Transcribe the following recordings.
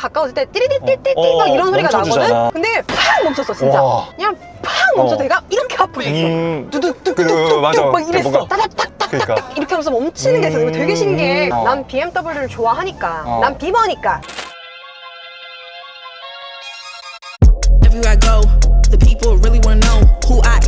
가까워질 때 띠리띠띠띠 어, 막 이런 소리가 멈춰주잖아. 나거든? 근데 팍 멈췄어 진짜 와. 그냥 팍 멈춰 어. 내가 이렇게 아프게 했어 음, 그, 뚜둑뚜둑뚜둑 맞아. 막 이랬어 뭔가- 따닥따닥 그러니까. 이렇게 하면서 멈추는 게 있어 이거 되게 신기해 어. 난 BMW를 좋아하니까 어. 난 비버니까 Everywhere I go, the people really wanna know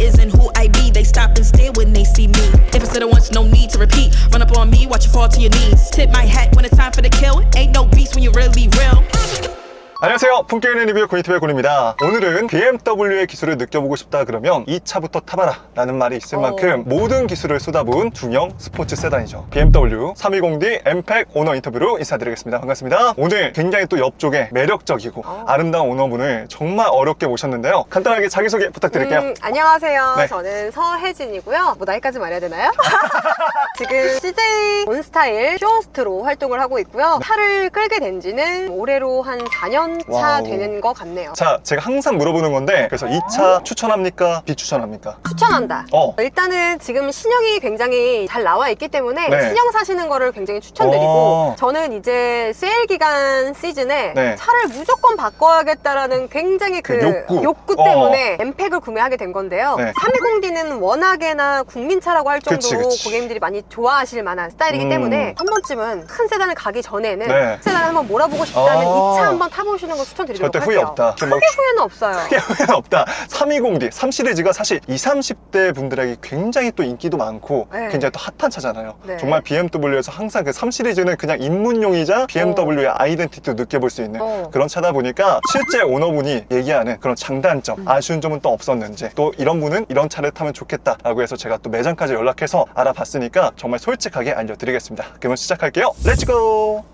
is and who I be. They stop and stare when they see me. If I said it once, no need to repeat. Run up on me, watch you fall to your knees. Tip my hat when it's time for the kill. Ain't no beast when you're really real. 안녕하세요. 품격 있는 리뷰 고이티브의 군입니다. 오늘은 BMW의 기술을 느껴보고 싶다 그러면 이 차부터 타봐라 라는 말이 있을 어. 만큼 모든 기술을 쏟아부은 중형 스포츠 세단이죠. BMW 320D 엠팩 오너 인터뷰로 인사드리겠습니다. 반갑습니다. 오늘 굉장히 또 옆쪽에 매력적이고 어. 아름다운 오너분을 정말 어렵게 모셨는데요. 간단하게 자기소개 부탁드릴게요. 음, 안녕하세요 네. 저는 서혜진이고요 뭐 나이까지 말해야 되나요? 지금 CJ 온스타일 쇼호스트로 활동을 하고 있고요 차를 끌게 된 지는 올해로 한 4년 차 와우. 되는 것 같네요 자, 제가 항상 물어보는 건데 그래서 이 차 추천합니까? 비추천합니까? 추천한다. 어. 일단은 지금 신형이 굉장히 잘 나와 있기 때문에 네. 신형 사시는 거를 굉장히 추천드리고 어. 저는 이제 세일 기간 시즌에 네. 차를 무조건 바꿔야겠다라는 굉장히 그, 그 욕구. 어. 때문에 엠팩을 구매하게 된 건데요. 네. 320D는 워낙에나 국민차라고 할 정도로 그치, 그치. 고객님들이 많이 좋아하실 만한 스타일이기 음. 때문에 한 번쯤은 큰 세단을 가기 전에는 네. 세단을 한번 몰아보고 싶다면 어. 이차 한번 타보시는 걸 추천드리도록 절대 후회 할게요. 없다. 지금 막 크게 후회는 없어요. 후회는 없다. 320D, 3 시리즈가 사실 20, 30대 분들에게 굉장히 또 인기도 많고 네. 굉장히 또 핫한 차잖아요. 네. 정말 BMW에서 항상 그 3 시리즈는 그냥 입문용이자 BMW의 아이덴티티도 느껴볼 수 있는 어. 그런 차다 보니까 실제 오너분이 얘기하는 그런 장단점, 음. 아쉬운 점은 또 없었는지 또 이런 분은 이런 차를 타면 좋겠다라고 해서 제가 또 매장까지 연락해서 알아봤으니까 정말 솔직하게 알려드리겠습니다. 그러면 시작할게요. 렛츠고!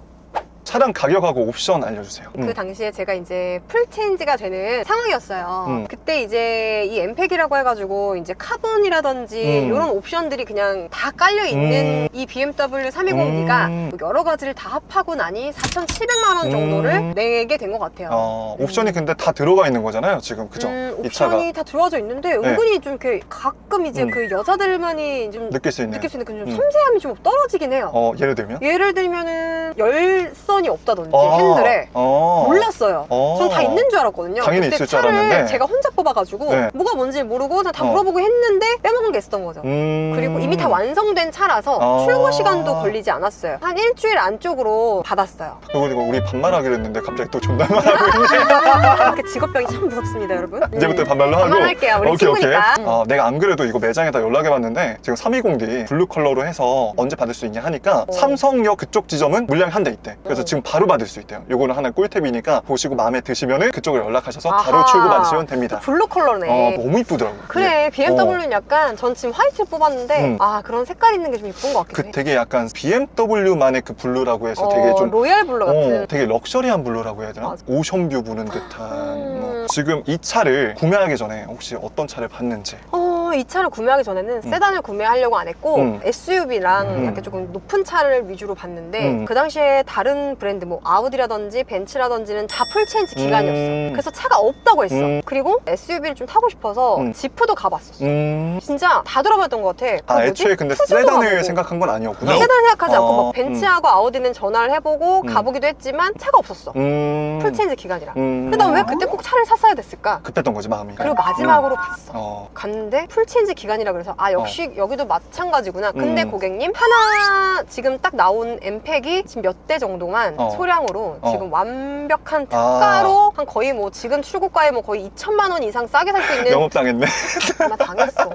차량 가격하고 옵션 알려주세요. 그 음. 당시에 제가 이제 풀 체인지가 되는 상황이었어요. 음. 그때 이제 이 엠팩이라고 해가지고 이제 카본이라든지 음. 이런 옵션들이 그냥 다 깔려 있는 음. 이 BMW 320D가 음. 여러 가지를 다 합하고 나니 4,700만 원 정도를 음. 내게 된 것 같아요. 어, 옵션이 근데 다 들어가 있는 거잖아요, 지금. 그죠? 음, 이 차가 옵션이 다 들어와져 있는데 네. 은근히 좀 이렇게 가끔 이제 음. 그 여자들만이 좀 느낄 수 있는. 느낄 수 있는 그좀 음. 섬세함이 좀 떨어지긴 해요. 어, 예를 들면? 예를 들면은 열선 이 없다든지 어, 핸들에 어. 몰랐어요. 어. 전 다 있는 줄 알았거든요. 당연히 그때 있을 줄 차를 알았는데. 제가 혼자 뽑아가지고 네. 뭐가 뭔지 모르고 다 어. 물어보고 했는데 빼먹은 게 있었던 거죠. 음. 그리고 이미 다 완성된 차라서 어. 출고 시간도 걸리지 않았어요. 한 일주일 안쪽으로 받았어요. 그리고 우리 반말하기로 했는데 갑자기 또 존댓말하고. 이렇게 직업병이 참 무섭습니다, 여러분. 이제부터 음. 반말로 하고. 반말할게요. 우리 오케이, 오케이. 친구니까. 어, 내가 안 그래도 이거 매장에다 연락해봤는데 지금 320D 블루 컬러로 해서 언제 받을 수 있냐 하니까 어. 삼성역 그쪽 지점은 물량이 한 대 있대. 그래서 어. 지금 바로 받을 수 있대요. 요거는 하나 꿀팁이니까 보시고 마음에 드시면은 그쪽을 연락하셔서 바로 아하. 출고 받으시면 됩니다. 블루 컬러네. 어, 너무 이쁘더라고요. 그래, BMW는 약간 전 지금 화이트 뽑았는데 음. 아 그런 색깔 있는 게 좀 이쁜 것 같긴 그 해. 되게 약간 BMW만의 그 블루라고 해서 어, 되게 좀 로얄 블루 같은. 어, 되게 럭셔리한 블루라고 해야 되나? 맞아. 오션뷰 부는 듯한 음. 뭐. 지금 이 차를 구매하기 전에 혹시 어떤 차를 봤는지 어, 이 차를 구매하기 전에는 세단을 구매하려고 안 했고 음. SUV랑 음. 약간 조금 높은 차를 위주로 봤는데 음. 그 당시에 다른 브랜드 뭐 아우디라든지 벤츠라든지는 다 풀체인지 기간이었어. 음. 그래서 차가 없다고 했어. 음. 그리고 SUV를 좀 타고 싶어서 음. 지프도 가봤었어. 음... 진짜 다 들어봤던 것 같아. 아그 뭐지? 애초에 근데 세단을 가보고. 생각한 건 아니었구나 세단 생각하지 않고 어, 막 벤츠하고 아우디는 전화를 해보고 음. 가보기도 했지만 차가 없었어. 음... 풀체인지 기간이라. 음... 근데 난왜 그때 꼭 차를 샀어 야 됐을까? 급했던 거지 마음이 그리고 마지막으로 음. 봤어. 어... 갔는데 풀체인지 기간이라 그래서 아 역시 여기도 마찬가지구나. 근데 음. 고객님 하나 지금 딱 나온 엠팩이 지금 몇 대 정도만 어. 소량으로 어. 지금 완벽한 아. 특가로 한 거의 뭐 지금 출고가에 뭐 거의 2천만 원 이상 싸게 살 수 있는 영업 당했네 아마 당했어.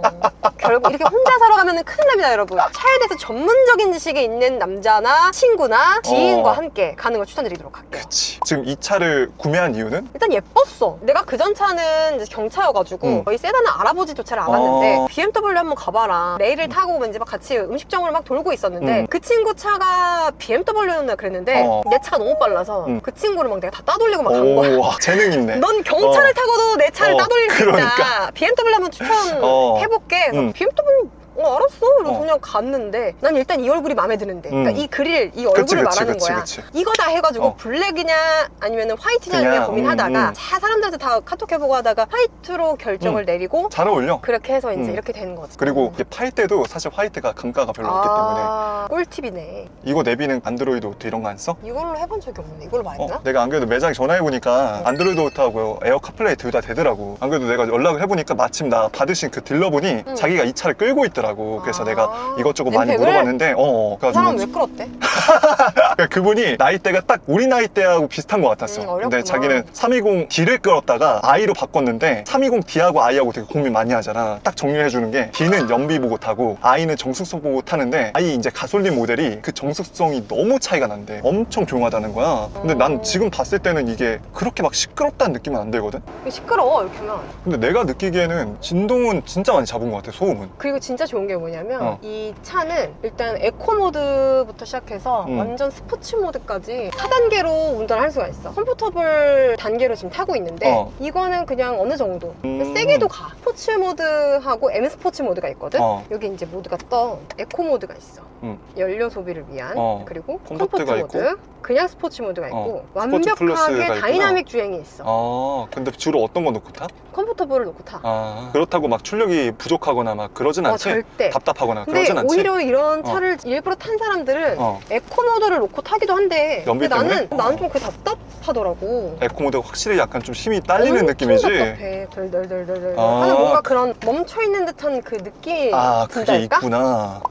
결국 이렇게 혼자 사러 가면 큰일 납니다, 여러분. 차에 대해서 전문적인 지식이 있는 남자나 친구나 지인과 어. 함께 가는 걸 추천드리도록 할게요. 그치 지금 이 차를 구매한 이유는? 일단 예뻤어. 내가 그 전 차는 이제 경차여가지고 음. 거의 세단을 알아보지조차를 않았는데 어. BMW 한번 가봐라. 레일을 타고 이제 막 같이 음식점을 막 돌고 있었는데 음. 그 친구 차가 BMW였나 그랬는데 어. 내 차가 너무 빨라서 음. 그 친구를 막 내가 다 따돌리고 막 간 거야. 오 와, 재능 있네 넌 경차를 어. 타고도 내 차를 어, 따돌릴 수 있다. 그러니까. BMW 한번 어. 추천해볼게. 그래서 음. BMW 어 알았어 이러고 어. 그냥 갔는데 난 일단 이 얼굴이 마음에 드는데 음. 그러니까 이 그릴 이 얼굴을 그치, 그치, 말하는 그치, 거야 그치. 이거다 해가지고 어. 블랙이냐 아니면 화이트냐 그냥, 고민하다가 음, 음. 다 사람들한테 다 카톡 해보고 하다가 화이트로 결정을 음. 내리고 잘 어울려. 그렇게 해서 이제 음. 이렇게 되는 거지 그리고 이게 팔 때도 사실 화이트가 감가가 별로 없기 때문에 아, 꿀팁이네 이거 내비는 안드로이드 오토 이런 거 안 써? 이걸로 해본 적이 없는데 이걸로 많이 어, 했나? 내가 안 그래도 매장에 전화해보니까 안드로이드 오토하고 에어 카플레이 둘 다 되더라고. 안 그래도 내가 연락을 해보니까 마침 나 받으신 그 딜러분이 응. 자기가 이 차를 끌고 있더라 고. 그래서 아. 내가 이것저것 많이 엠팩을? 물어봤는데, 어, 어. 그 사람 그래가지고 왜 끌었대? 그러니까 그분이 나이대가 딱 우리 나이대하고 비슷한 것 같았어. 음, 어렵구나. 근데 자기는 320D를 끌었다가 I로 바꿨는데 320D하고 I하고 되게 고민 많이 하잖아. 딱 정리해주는 게 D는 연비 보고 타고 I는 정숙성 보고 타는데 I 이제 가솔린 모델이 그 정숙성이 너무 차이가 난대. 엄청 조용하다는 거야. 근데 어. 난 지금 봤을 때는 이게 그렇게 막 시끄럽다는 느낌은 안 들거든? 시끄러워 이렇게 하면 근데 내가 느끼기에는 진동은 진짜 많이 잡은 것 같아, 소음은. 그리고 진짜 좋은 게 뭐냐면 어. 이 차는 일단 에코 모드부터 시작해서 음. 완전 스포츠 모드까지 4단계로 운전할 수가 있어 컴포터블 단계로 지금 타고 있는데 어. 이거는 그냥 어느 정도 음. 세게도 가 스포츠 모드하고 M 스포츠 모드가 있거든 어. 여기 이제 모드가 떠 에코 모드가 있어 음. 연료 소비를 위한 어. 그리고 컴포트가 컴포트 모드 그냥 스포츠 모드가 있고 어. 스포츠 플러스가 완벽하게. 다이나믹 주행이 있어 아, 근데 주로 어떤 거 놓고 타? 컴포터블을 놓고 타 아, 그렇다고 막 출력이 부족하거나 막 그러진 어, 않지? 절대 답답하거나 근데 그러진 않지? 오히려 이런 어. 차를 일부러 탄 사람들은 어. 에코 모드를 놓고 타기도 한데 연비 근데 나는 때문에? 나는 좀 그게 답답하더라고. 에코모드가 확실히 약간 좀 힘이 딸리는 엄청 느낌이지? 답답해. 덜덜덜덜덜 아. 하는 뭔가 그런 멈춰 있는 듯한 그 느낌이 아, 그게 든달까? 있구나.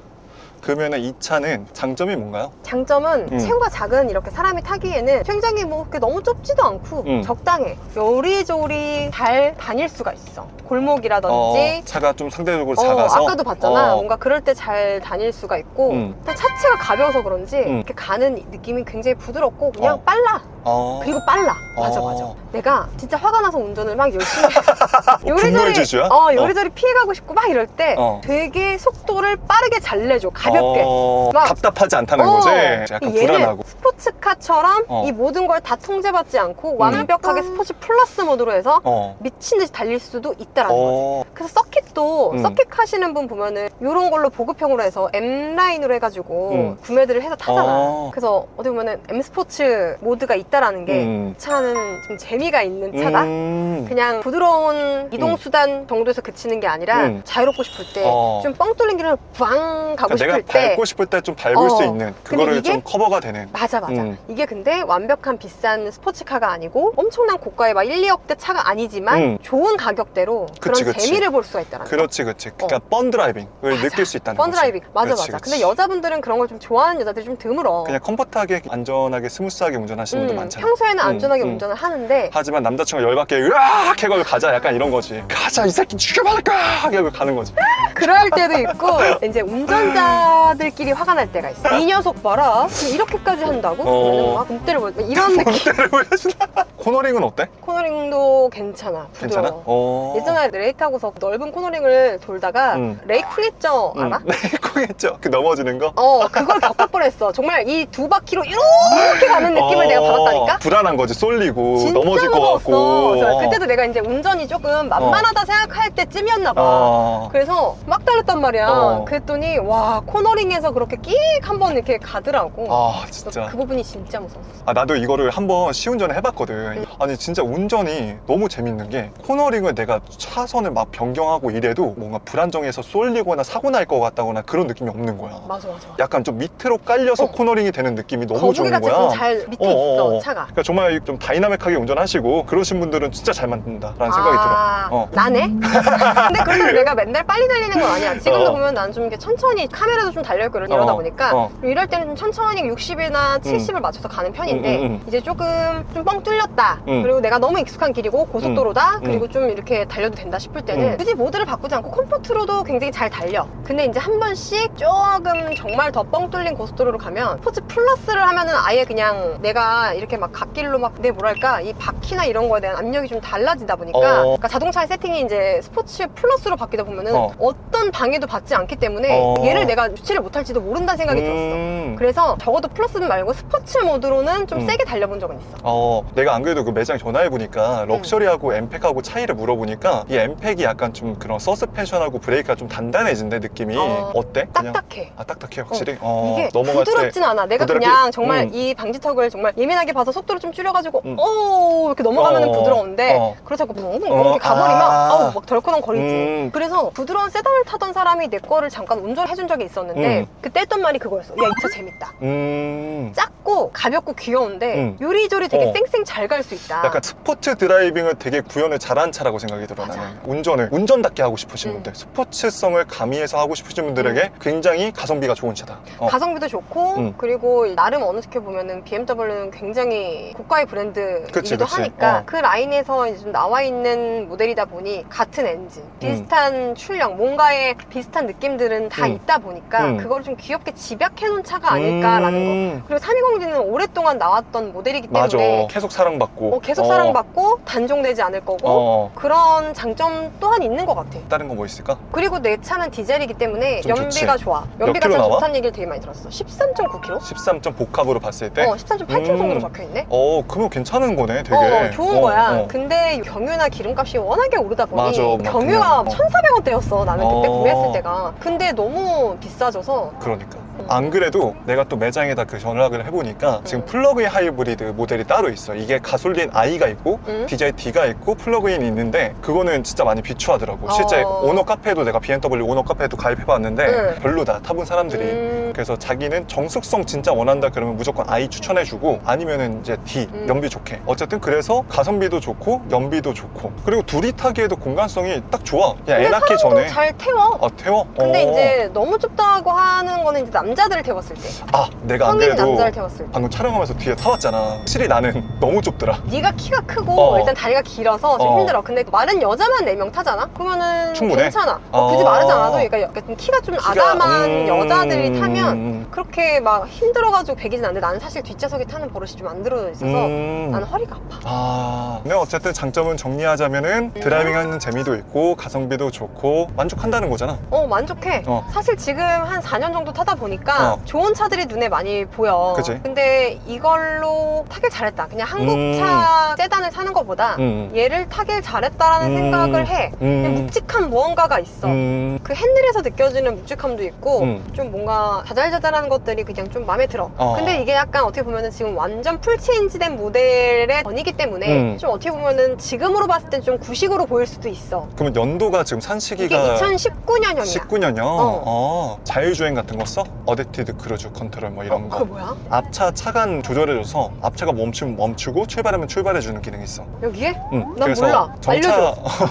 그러면은 이 차는 장점이 뭔가요? 장점은 음. 체구가 작은 이렇게 사람이 타기에는 굉장히 뭐 그렇게 너무 좁지도 않고 음. 적당해. 요리조리 잘 다닐 수가 있어. 골목이라든지 어, 차가 좀 상대적으로 어, 작아서 아까도 봤잖아. 어, 뭔가 그럴 때 잘 다닐 수가 있고 음. 일단 차체가 가벼워서 그런지 음. 이렇게 가는 느낌이 굉장히 부드럽고 그냥 어. 빨라. 어. 그리고 빨라. 맞아 어. 맞아. 내가 진짜 화가 나서 운전을 막 열심히 어, 분노의 지수야? 어 요리조리 피해가고 싶고 막 이럴 때 어. 되게 속도를 빠르게 잘 내줘 가볍게. 어, 막- 답답하지 않다는 어. 거지? 약간 얘를 불안하고. 스포츠카처럼 어. 이 모든 걸 다 통제받지 않고 완벽하게 스포츠 플러스 모드로 해서 어. 미친 듯이 달릴 수도 있다라는 거지. 어. 그래서 서킷도 음. 서킷 하시는 분 보면은 이런 걸로 보급형으로 해서 M 라인으로 해가지고 음. 구매들을 해서 타잖아. 어. 그래서 어떻게 보면은 M 스포츠 모드가 있 다라는 게 음. 차는 좀 재미가 있는 차다. 음. 그냥 부드러운 이동 수단 정도에서 그치는 게 아니라 음. 자유롭고 싶을 때 어. 좀뻥 뚫린 길을 빵 가고 그러니까 내가 싶을 때 밟고 싶을 때 좀 밟을 어. 수 있는 그거를 이게- 좀 커버가 되는. 맞아 맞아 음. 이게 근데 완벽한 비싼 스포츠카가 아니고 엄청난 고가의 막 1, 2억대 차가 아니지만 음. 좋은 가격대로 그치, 그런 그치. 재미를 볼 수가 있다는 거 그렇지, 그렇지. 그러니까 번 드라이빙을 맞아. 느낄 수 있다는 펀 거지. 드라이빙 맞아 그렇지, 맞아 그렇지. 근데 여자분들은 그런 걸 좀 좋아하는 여자들이 좀 드물어 그냥 컴포트하게 안전하게 스무스하게 운전하시는 분들 음, 많잖아. 평소에는 음, 안전하게 음. 운전을 하는데 하지만 남자친구가 열받게 으악 해가지고 가자 약간 이런 거지. 가자 이 새끼 죽여버릴까 하고 가는 거지. 그럴 때도 있고 이제 운전자 들끼리 화가 날 때가 있어 이 녀석 봐라 지금 이렇게까지 한다고? 어. 막 금때를 보 이런 느낌 때를 보여주나? 코너링은 어때? 코너링도 괜찮아 괜찮아? 부드러워 어. 예전에 레이 타고서 넓은 코너링을 돌다가 음. 레이 쿨했죠 알아? 네, 콩했죠. 그 넘어지는 거. 어 그걸 겪을 뻔했어 정말 이 두 바퀴로 이렇게 가는 느낌을 어, 내가 받았다니까 불안한 거지. 쏠리고 진짜 넘어질 것 무서웠어 같고. 그래서 그때도 내가 이제 운전이 조금 만만하다 생각할 때쯤이었나 봐 어. 그래서 막 달렸단 말이야 어. 그랬더니 와 코너링 에서 그렇게 끽 한번 이렇게 가더라고 아 진짜. 그 부분이 진짜 무서웠어 아 나도 이거를 한번 시운전을 해봤거든. 아니 진짜 운전이 너무 재밌는 게 코너링을 내가 차선을 막 변경하고 이래도 뭔가 불안정해서 쏠리거나 사고 날 것 같다거나 그런 느낌이 없는 거야. 맞아 맞아 약간 좀 밑으로 깔려서 어. 코너링이 되는 느낌이 너무 거북이 좋은 같이 거야. 좀잘 밑에 어, 있어 어, 어. 차가 그러니까 정말 좀 다이나믹하게 운전하시고 그러신 분들은 진짜 잘 만든다라는 생각이 들어. 아, 어. 나네? 근데 그래도 내가 맨날 빨리 달리는 건 아니야. 지금도 어. 보면 난 좀 이렇게 천천히 카메라도 좀 달 려있고 이러- 이러다 어, 보니까 어. 이럴 때는 좀 천천히 60이나 70을 맞춰서 가는 편인데 음, 음, 음. 이제 조금 좀 뻥 뚫렸다. 음. 그리고 내가 너무 익숙한 길이고 고속도로다. 음. 그리고 좀 이렇게 달려도 된다 싶을 때는 음. 굳이 모드를 바꾸지 않고 컴포트로도 굉장히 잘 달려. 근데 이제 한 번씩 조금 정말 더 뻥 뚫린 고속도로로 가면 스포츠 플러스를 하면은 아예 그냥 내가 이렇게 막 갓길로 막 내 뭐랄까 이 바퀴나 이런 거에 대한 압력이 좀 달라지다 보니까 어. 그러니까 자동차의 세팅이 이제 스포츠 플러스로 바뀌다 보면은 어. 어. 떤 방해도 받지 않기 때문에 어. 얘를 내가 유치를 못할지도 모른다는 생각이 들었어. 음. 그래서 적어도 플러스 말고 스포츠 모드로는 좀 음. 세게 달려본 적은 있어. 어, 내가 안 그래도 그 매장에 전화해 보니까 물어보니까 럭셔리하고 엠팩하고 차이를 물어보니까 이 엠팩이 약간 좀 그런 서스펜션하고 브레이크가 좀 단단해진대 느낌이 어, 어, 때 딱딱해. 아 딱딱해 확실히. 어, 이게 넘어갈 부드럽진 않아. 내가 부드럽게- 그냥 정말 음. 이 방지턱을 정말 예민하게 봐서 속도를 좀 줄여가지고 음. 오 이렇게 넘어가면 어, 부드러운데 어. 그렇다고 뭐 이렇게 어, 가버리면 아. 아우 막 덜컹덜거리지. 음. 그래서 부드러운 세단을 타던 사람이 내 거를 잠깐 운전을 해준 적이 있었는데 음. 그때 했던 말이 그거였어. 야 이 차 재밌다. 음. 작고 가볍고 귀여운데 음. 요리조리 되게 어. 쌩쌩 잘 갈 수 있다. 약간 스포츠 드라이빙을 되게 구현을 잘한 차라고 생각이 들어 맞아. 나는 운전을 운전답게 하고 싶으신 음. 분들 스포츠성을 가미해서 하고 싶으신 분들에게 굉장히 가성비가 좋은 차다 어. 가성비도 좋고 음. 그리고 나름 어느 스케 보면은 BMW는 굉장히 고가의 브랜드이기도 그치, 그치. 하니까 어. 그 라인에서 좀 나와 있는 모델이다 보니 같은 엔진, 비슷한 출력, 뭔가의 비슷한 느낌들은 다 음. 있다 보니까 음. 그걸 좀 귀엽게 집약해 놓은 차가 아닐까라는 거. 음. 그리고 320D는 오랫동안 나왔던 모델이기 맞아 때문에 계속 사랑받고 어, 계속 어. 사랑받고 단종되지 않을 거고 어. 그런 장점 또한 있는 것 같아. 다른 거 뭐 있을까? 그리고 내 차는 디젤이기 때문에 좀 연비가 좋지. 좋아. 몇 연비가 킬로 참 나와? 좋다는 얘기를 되게 많이 들었어. 13.9km? 13점 복합으로 봤을 때 어, 13.8km 정도로 음. 적혀 있네. 어, 그러면 괜찮은 거네, 되게. 어, 좋은 어, 거야. 어. 근데 경유나 기름값이 워낙에 오르다 보니 맞아. 막 경유가 그냥, 어. 1,400원대였어. 나는 그때 어. 구매했을 때가. 근데 너무 비싸져서 그러니까. 음. 안 그래도 내가 또 매장에다 그 전락을 해보니까 지금 음. 플러그인 하이브리드 모델이 따로 있어. 이게 가솔린 I가 있고 음. 디젤 D가 있고 플러그인이 있는데 그거는 진짜 많이 비추하더라고. 실제 어. 오너 카페도 내가 BMW 오너 카페도 가입해봤는데 응. 별로다. 타본 사람들이. 음, 그래서 자기는 정숙성 진짜 원한다 그러면 무조건 I 추천해주고 아니면은 이제 D 음. 연비 좋게 어쨌든 그래서 가성비도 좋고 연비도 좋고 그리고 둘이 타기에도 공간성이 딱 좋아 그냥 애 낳기 전에 잘 태워. 아 태워? 근데 어. 이제 너무 좁다고 하는 거는 이제 남자들을 태웠을 때. 아 내가 안 성인 그래도 남자를 태웠을 때. 방금 촬영하면서 뒤에 타봤잖아 확실히 나는 너무 좁더라 네가 키가 크고 어. 일단 다리가 길어서 좀 어. 힘들어. 근데 마른 여자만 4명 타잖아? 그러면은 충분해? 괜찮아. 어, 어. 굳이 마르지 않아도 그러니까 약간 키가 좀 키가, 아담한 음, 여자들이 타면 음, 그렇게 막 힘들어가지고 배기진 않는데 나는 사실 뒷좌석에 타는 버릇이 좀 안 들어져 있어서 음. 나는 허리가 아파. 아, 근데 어쨌든 장점은 정리하자면은 음. 드라이빙하는 재미도 있고 가성비도 좋고 만족한다는 거잖아. 어 만족해. 어. 사실 지금 한 4년 정도 타다 보니까 어. 좋은 차들이 눈에 많이 보여. 그치. 근데 이걸로 타길 잘했다. 그냥 한국차 세단을 사는 것보다 음. 얘를 타길 잘했다라는 음. 생각을 해. 그냥 음. 묵직한 무언가가 있어. 음. 그 핸들에서 느껴지는 묵직함도 있고 음. 좀 뭔가 자잘자잘한 것들이 그냥 좀 마음에 들어. 어. 근데 이게 약간 어떻게 보면은 지금 완전 풀체인지된 모델의 전이기 때문에 음. 좀 어떻게 보면은 지금으로 봤을 땐 좀 구식으로 보일 수도 있어. 그러면 연도가 지금 산 이게 시기가 2019년형이야. 19년이요? 어. 어. 자율주행 같은 거 써? 어댑티드 크루즈 컨트롤 뭐 이런 그거 거. 뭐야? 앞차 차간 조절해줘서 앞차가 멈추면 멈추고 출발하면 출발해주는 기능이 있어. 여기에? 응. 난 몰라.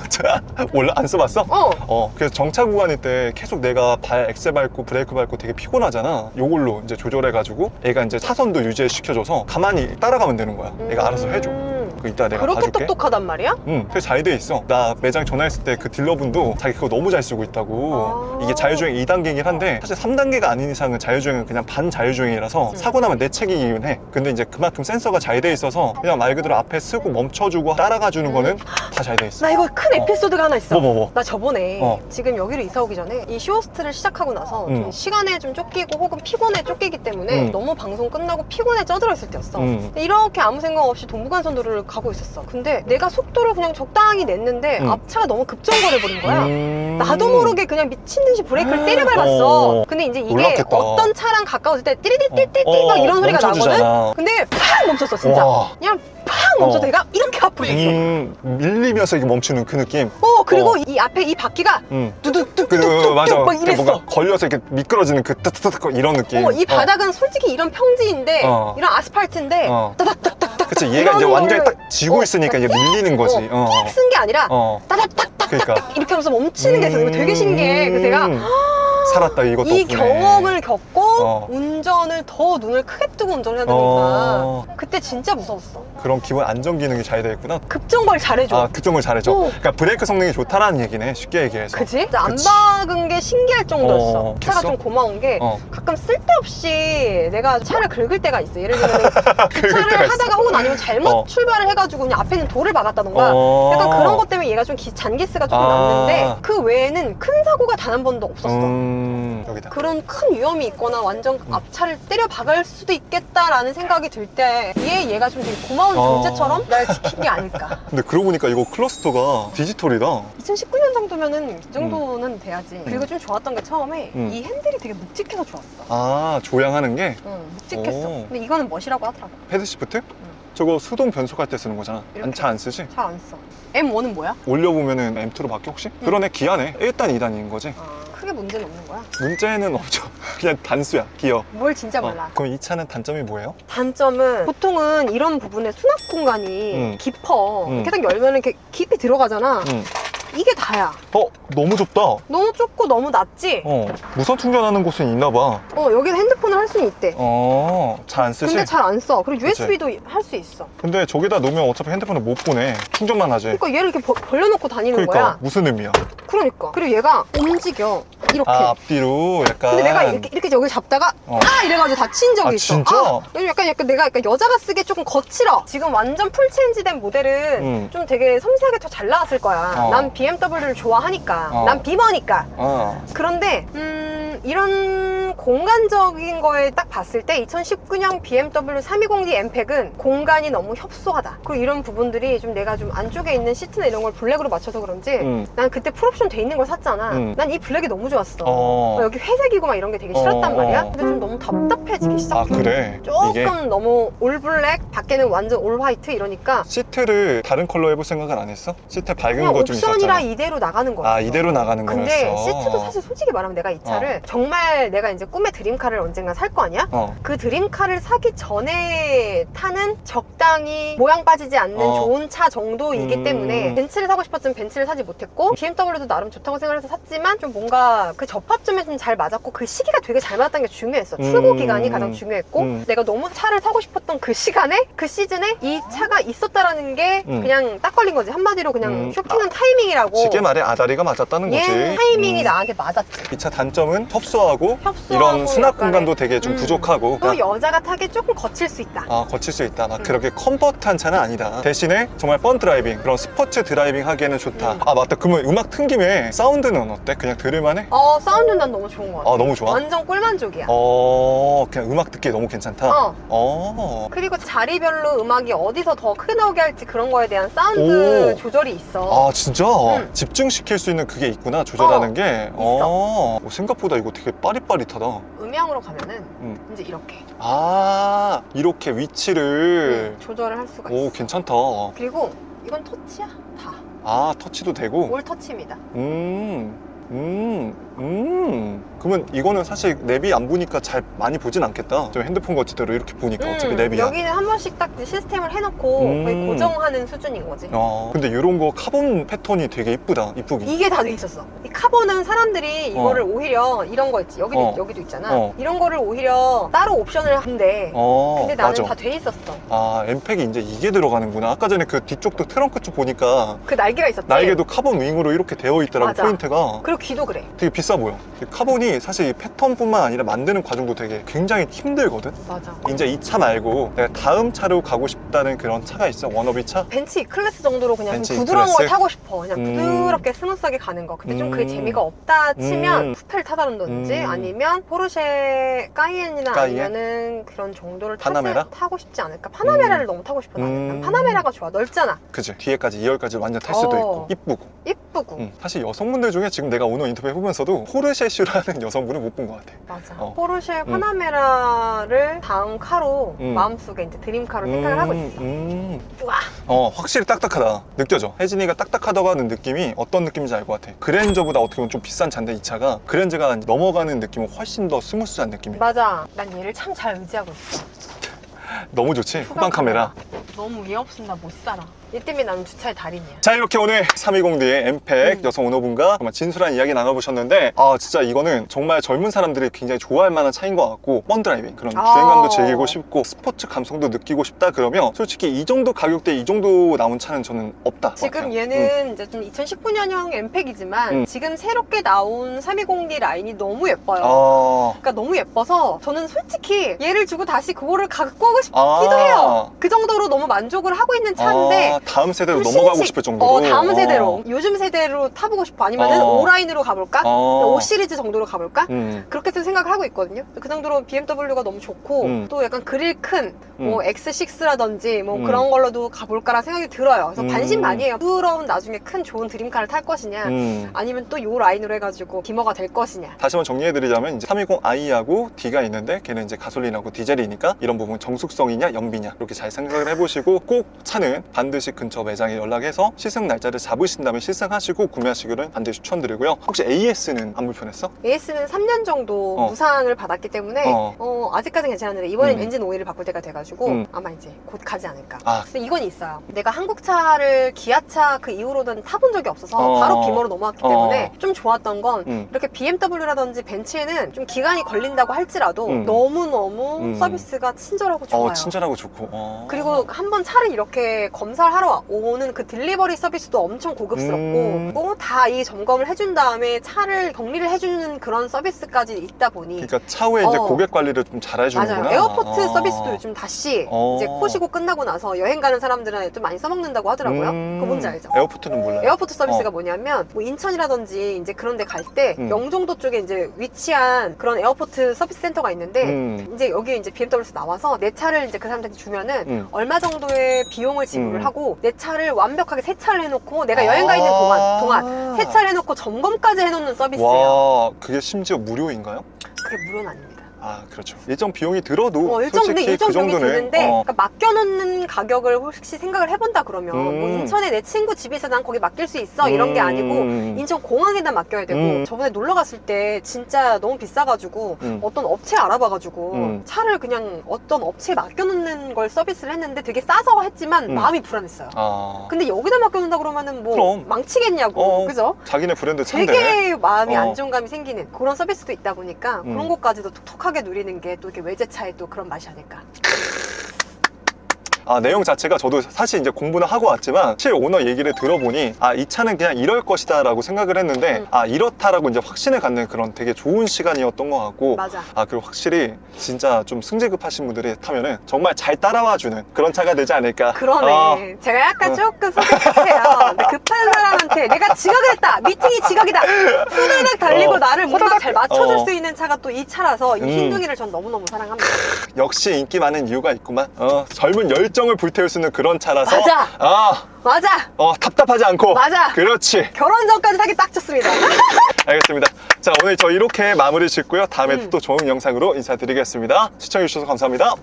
자, 몰라? 안 써봤어? 어. 어, 그래서 정차 구간일 때 계속 내가 발 엑셀 밟고 브레이크 밟고 되게 피곤하잖아. 요걸로 이제 조절해가지고 얘가 이제 차선도 유지시켜줘서 가만히 따라가면 되는 거야. 얘가 알아서 해줘. 음. 그 이따 내가 그렇게 봐줄게. 똑똑하단 말이야? 응, 되게 잘 돼 있어. 나 매장 전화했을 때 그 딜러분도 자기 그거 너무 잘 쓰고 있다고. 아. 이게 자율주행 2단계이긴 한데 사실 3단계가 아닌 이상은 자율주행은 그냥 반자율주행이라서 음. 사고 나면 내 책임이긴 해. 근데 이제 그만큼 센서가 잘 돼 있어서 그냥 말 그대로 앞에 쓰고 멈춰주고 따라가 주는 음. 거는 다 잘 돼 있어. 나 이거 큰 어. 에피소드가 하나 있어. 뭐 뭐 뭐. 나 저번에 어. 지금 여기로 이사 오기 전에 이 쇼호스트를 시작하고 나서 음. 좀 시간에 좀 쫓기고 혹은 피곤에 쫓기기 때문에 음. 너무 방송 끝나고 피곤에 쪄들어 있을 때였어. 음. 근데 이렇게 아무 생각 없이 동부간선 도로를 가고 있었어. 근데 내가 속도를 그냥 적당히 냈는데 음. 앞차가 너무 급정거를 벌인 거야. 음. 나도 모르게 그냥 미친 듯이 브레이크를 때려 밟았어. 어. 근데 이제 이게 놀랍겠다. 어떤 차랑 가까워질 때 띠리띠띠띠 어, 막 이런 소리가 나거든. 멈춰주잖아. 근데 팍 멈췄어 진짜. 와. 그냥 팍 멈춰 어. 내가 이렇게 앞으로 있어. 음, 밀리면서 이게 멈추는 그 느낌. 어 그리고 어. 이 앞에 이 바퀴가 음. 그, 맞아. 막 이랬어. 뭔가 걸려서 이렇게 미끄러지는 그 따뜻따뜻 이런 느낌. 어, 이 바닥은 솔직히 이런 평지인데 어. 이런 아스팔트인데 어. 따닥따닥딱 그치 얘가 이제 이런 완전히 거를- 딱 지고 어, 있으니까 이게 밀리는 거지. 어. 쓴게 아니라 어. 따닥딱딱 그러니까. 이렇게 하면서 멈추는 게 있어. 이거 되게 신기해. 그래서 제가 음. 살았다 이것도 이 덕분에. 경험을 겪고 어. 운전을 더 눈을 크게 뜨고 운전을 해야 되는구나. 어. 그때 진짜 무서웠어. 그런 기본 안전 기능이 잘 되어 있구나. 급정거를 잘해줘. 아, 급정을 잘해줘. 어. 그러니까 브레이크 성능이 좋다라는 얘기네. 쉽게 얘기해서. 그지? 안 그치. 박은 게 신기할 정도였어. 어, 차가 됐어? 좀 고마운 게 어. 가끔 쓸데없이 내가 차를 긁을 때가 있어. 예를 들면 그 긁을 차를 때가 있어. 하다가 혹은 아니면 잘못 어. 출발을 해가지고 그냥 앞에 있는 돌을 박았다던가 어. 약간 그런 것 때문에 얘가 좀 기- 잔기스가 조금 아. 났는데 그 외에는 큰 사고가 단 한 번도 없었어. 음. 음. 그런 큰 위험이 있거나 완전 음. 앞차를 때려 박을 수도 있겠다라는 생각이 들 때 얘 얘가 좀 되게 고마운 어. 존재처럼 날 지킨 게 아닐까. 근데 그러고 보니까 이거 클러스터가 디지털이다. 2019년 정도면은 이 정도는 돼야지. 그리고 좀 좋았던 게 처음에 음. 이 핸들이 되게 묵직해서 좋았어. 아, 조향하는 게 응, 묵직했어. 오. 근데 이거는 멋이라고 하더라고. 헤드 시프트? 저거 수동 변속할 때 쓰는 거잖아. 이렇게. 잘안 쓰지? 잘 안 써. M1은 뭐야? 올려보면은 M2로 바뀌어 혹시? 그러네 기아네 1단 2단인 거지 아, 크게 문제는 없는 거야. 문제는 없죠 그냥 단수야 기어 뭘 진짜 어, 몰라. 그럼 이 차는 단점이 뭐예요? 단점은 보통은 이런 부분에 수납 공간이 음. 깊어. 음. 딱 열면 이렇게 깊이 들어가잖아. 응. 이게 다야. 어 너무 좁다 너무 좁고 너무 낮지? 어 무선 충전하는 곳은 있나 봐어 어, 여기서 핸드폰을 할 수는 있대. 잘안 쓰지? 근데 잘 안 써. 그리고 그치. USB도 할 수 있어. 근데 저기다 놓으면 어차피 핸드폰을 못 보내 충전만 하지 그러니까 얘를 이렇게 벌- 벌려놓고 다니는 그러니까 거야. 무슨 의미야? 그러니까. 그리고 얘가 움직여. 이렇게. 아 앞뒤로 약간 근데 내가 이렇게, 이렇게 여기 잡다가 어. 아 이래가지고 다친 적이 아, 있어. 진짜? 아, 왜냐면 약간 약간 내가 약간 여자가 쓰기에 조금 거칠어. 지금 완전 풀 체인지된 모델은 음. 좀 되게 섬세하게 더 잘 나왔을 거야. 어. 난 BMW를 좋아하니까. 어. 난 비머니까. 아, 그런데 음, 이런 공간적인 거에 딱 봤을 때 2019년 BMW 320D 엠팩은 공간이 너무 협소하다. 그리고 이런 부분들이 좀 내가 좀 안쪽에 있는 시트나 이런 걸 블랙으로 맞춰서 그런지 음. 난 그때 풀옵션 돼 있는 걸 샀잖아. 음. 난 이 블랙이 너무 좋았어. 어. 어, 여기 회색이고 막 이런 게 되게 싫었단 어, 말이야. 어. 근데 좀 너무 답답해지기 시작해. 아 그래 조금 이게 너무 올 블랙, 밖에는 완전 올 화이트 이러니까 시트를 다른 컬러 해볼 생각은 안 했어? 시트 밝은 거 좀 있었잖아 이대로 나가는 거였어. 아 이대로 나가는 근데 거였어 시트도 사실 솔직히 말하면 내가 이 차를 정말 내가 이제 꿈의 드림카를 언젠가 살 거 아니야? 어. 그 드림카를 사기 전에 타는 적당히 모양 빠지지 않는 어. 좋은 차 정도이기 음. 때문에 벤츠를 사고 싶었으면 벤츠를 사지 못했고 BMW도 나름 좋다고 생각해서 샀지만 좀 뭔가 그 접합점에 좀 잘 맞았고 그 시기가 되게 잘 맞았다는 게 중요했어 출고 음. 기간이 가장 중요했고 음. 내가 너무 차를 사고 싶었던 그 시간에 그 시즌에 이 차가 있었다라는 게 음. 그냥 딱 걸린 거지 한마디로 그냥 음. 쇼핑은 타이밍이라 고 쉽게 말해 아다리가 맞았다는 거지 얘 타이밍이 음. 나한테 맞았지 이 차 단점은 협소하고 협소하고 이런 수납 약간의- 공간도 되게 좀 음. 부족하고 또 여자가 타기 조금 거칠 수 있다 아 거칠 수 있다 막 음. 그렇게 컴포트한 차는 아니다 대신에 정말 펀 드라이빙 그런 스포츠 드라이빙 하기에는 좋다 음. 아 맞다 그러면 음악 튼 김에 사운드는 어때? 그냥 들을만해? 어 사운드는 난 너무 좋은 것 같아 아 너무 좋아? 완전 꿀만족이야 어 그냥 음악 듣기 너무 괜찮다 어. 어. 그리고 자리별로 음악이 어디서 더 크게 나오게 할지 그런 거에 대한 사운드 오. 조절이 있어 아 진짜 응. 집중시킬 수 있는 그게 있구나 조절하는 어, 게. 어. 어, 생각보다 이거 되게 빠릿빠릿하다. 음향으로 가면은 음. 이제 이렇게. 아 이렇게 위치를. 음, 조절을 할 수가 오 있어. 괜찮다. 그리고 이건 터치야 다. 아 터치도 되고. 올 터치입니다. 음, 음, 음. 그러면 이거는 사실 내비 안 보니까 잘 많이 보진 않겠다. 저 핸드폰 거치대로 이렇게 보니까 어차피 음, 내비야. 여기는 한 번씩 딱 시스템을 해놓고 음. 거의 고정하는 수준인 거지 어, 근데 이런 거 카본 패턴이 되게 이쁘다. 이쁘기. 이게 다 돼 있었어. 이 카본은 사람들이 이거를 오히려 이런 거 있지. 여기도 어. 여기도 있잖아. 어. 이런 거를 오히려 따로 옵션을 한대. 어, 근데 나는 맞아. 다 돼 있었어. 아, 엠팩이 이제 이게 들어가는구나. 아까 전에 그 뒤쪽도 트렁크 쪽 보니까 그 날개가 있었지. 날개도 카본 윙으로 이렇게 되어 있더라고, 맞아. 포인트가. 그리고 귀도 그래. 되게 비싸 보여. 카본이 사실 이 패턴뿐만 아니라 만드는 과정도 되게 굉장히 힘들거든. 맞아. 이제 이 차 말고 내가 다음 차로 가고 싶다는 그런 차가 있어. 워너비 차? 벤츠 E 클래스 정도로 그냥 벤츠 좀 부드러운 E-클래스? 걸 타고 싶어. 그냥 음. 부드럽게 스무스하게 가는 거. 근데 좀 그게 음. 재미가 없다 치면 음. 쿠페를 타다든지 음. 아니면 포르쉐 까이엔이나 까이엔? 아니면은 그런 정도를 타지- 파나메라? 타고 싶지 않을까? 파나메라를 너무 타고 싶어 나는. 난 음. 파나메라가 좋아. 넓잖아. 그지 뒤에까지 2열까지 완전 탈 수도 어. 있고 이쁘고 이쁘고. 음, 사실 여성분들 중에 지금 내가 오늘 인터뷰 해보면서도 포르쉐 슈라는 여성분을 못 본 것 같아 맞아. 어. 포르쉐 파나메라를 다음 카로 음. 마음속에 이제 드림카로 생각을 하고 있어. 음. 우와. 어 확실히 딱딱하다 느껴져 혜진이가 딱딱하다고 하는 느낌이 어떤 느낌인지 알 것 같아 그랜저보다 어떻게 보면 좀 비싼 차인데 이 차가 그랜저가 넘어가는 느낌은 훨씬 더 스무스한 느낌이 맞아. 난 얘를 참 잘 의지하고 있어. 너무 좋지 후방 카메라 너무 얘 없으면 나 못 살아. 얘 때문에 나는 주차의 달인이야. 자 이렇게 오늘 320D의 엠팩 음. 여성 오너분과 정말 진솔한 이야기 나눠보셨는데 아 진짜 이거는 정말 젊은 사람들이 굉장히 좋아할 만한 차인 것 같고 펀 드라이빙 그런 아. 주행감도 즐기고 싶고 스포츠 감성도 느끼고 싶다 그러면 솔직히 이 정도 가격대 이 정도 나온 차는 저는 없다 지금 같아요. 얘는 이제 좀 2019년형 엠팩이지만 음. 지금 새롭게 나온 320D 라인이 너무 예뻐요. 아 그러니까 너무 예뻐서 저는 솔직히 얘를 주고 다시 그거를 갖고 오고 아. 기도 해요. 그 정도로 너무 만족을 하고 있는 차인데 아, 다음 세대로 그 넘어가고 신식- 싶을 정도로. 어, 다음 어. 세대로 요즘 세대로 타보고 싶어 아니면은 어. 5라인으로 가볼까? 어. 5 시리즈 정도로 가볼까? 음. 그렇게 좀 생각을 하고 있거든요. 그 정도로 BMW가 너무 좋고 음. 또 약간 그릴 큰뭐 음. X6라든지 뭐 음. 그런 걸로도 가볼까라는 생각이 들어요. 그래서 음. 반신반의해요. 부러운 나중에 큰 좋은 드림카를 탈 것이냐 음. 아니면 또 요 라인으로 해가지고 기머가 될 것이냐. 다시 한번 정리해드리자면 이제 320i하고 D가 있는데 걔는 이제 가솔린하고 디젤이니까 이런 부분 정숙성이냐 연비냐 이렇게 잘 생각을 해보시고 꼭 차는 반드시 근처 매장에 연락해서 시승 날짜를 잡으신 다음에 시승하시고 구매하시기를 반드시 추천드리고요. 혹시 AS는 안 불편했어? AS는 3년 정도 어. 무상을 받았기 때문에 어. 어. 아직까지는 괜찮았는데 이번엔 음. 엔진 오일을 바꿀 때가 돼가지고 음. 아마 이제 곧 가지 않을까. 아 근데 이건 있어요. 내가 한국 차를 기아차 그 이후로는 타본 적이 없어서 어. 바로 비머로 넘어왔기 어. 때문에 좀 좋았던 건 음. 이렇게 BMW라든지 벤츠에는 좀 기간이 걸린다고 할지라도 음. 너무너무 음. 서비스가 친절하고 좋아요. 어, 친절하고 좋고 어. 그리고 한 번 차를 이렇게 검사를 하러 오는 그 딜리버리 서비스도 엄청 고급스럽고 음. 다 이 점검을 해준 다음에 차를 정리를 해주는 그런 서비스까지 있다 보니 그러니까 차후에 이제 어. 고객 관리를 좀 잘해주는구나. 맞아요. 에어포트 어. 서비스도 요즘 다시 어. 이제 코시고 끝나고 나서 여행 가는 사람들은 좀 많이 써먹는다고 하더라고요. 음. 그거 뭔지 알죠? 에어포트는 몰라요. 에어포트 서비스가 어. 뭐냐면 뭐 인천이라든지 이제 그런 데 갈 때 음. 영종도 쪽에 이제 위치한 그런 에어포트 서비스 센터가 있는데 음. 이제 여기 이제 BMW에서 나와서 내 차를 이제 그 사람들한테 주면은 음. 얼마 정도의 비용을 지불을 음. 하고 내 차를 완벽하게 세차를 해놓고 내가 여행 가 있는 동안 동안 세차를 해놓고 점검까지 해놓는 서비스예요. 와, 그게 심지어 무료인가요? 그게 무료는 아닙니다. 아, 그렇죠. 일정 비용이 들어도 어, 일정 근데 솔직히 일정 그 비용이 정도는 드는데 어, 그러니까 맡겨놓는 가격을 혹시 생각을 해본다 그러면 음. 뭐 인천에 내 친구 있어 난 거기 맡길 수 있어 이런 게 아니고 음. 인천 공항에다 맡겨야 되고 음. 저번에 놀러 갔을 때 진짜 너무 비싸가지고 음. 어떤 업체 알아봐가지고 음. 차를 그냥 어떤 업체에 맡겨놓는 걸 서비스를 했는데 되게 싸서 했지만 음. 마음이 불안했어요. 아, 근데 여기다 맡겨놓는다 그러면은 뭐 그럼. 망치겠냐고 어, 그죠? 자기네 브랜드 차인데. 되게 마음이 어. 안정감이 생기는 그런 서비스도 있다 보니까 음. 그런 것까지도 톡톡하게 누리는 게 또 이렇게 외제 차의 또 그런 맛이 아닐까. 아, 내용 자체가 저도 사실 이제 공부는 하고 왔지만 실 오너 얘기를 들어보니 아, 이 차는 그냥 이럴 것이다 라고 생각을 했는데 음. 아, 이렇다라고 이제 확신을 갖는 그런 되게 좋은 시간이었던 것 같고 맞아. 아, 그리고 확실히 진짜 좀 승질급하신 분들이 타면은 정말 잘 따라와주는 그런 차가 되지 않을까. 그러네. 아, 제가 약간 어. 조금 소극해요. 근데 급한 사람한테 내가 지각을 했다. 미팅이 지각이다. 후다닥 달리고 어, 나를 뭔가. 잘 맞춰줄 어. 수 있는 차가 또 이 차라서 이 음. 흰둥이를 전 너무너무 사랑합니다. 역시 인기 많은 이유가 있구만. 어, 젊은 열 정을 불태울 수 있는 그런 차라서. 맞아. 아, 맞아. 어, 답답하지 않고. 맞아. 그렇지. 결혼 전까지 사기 딱 좋습니다. 알겠습니다. 자, 오늘 저 이렇게 마무리 짓고요. 다음에 음. 또 좋은 영상으로 인사드리겠습니다. 시청해주셔서 감사합니다.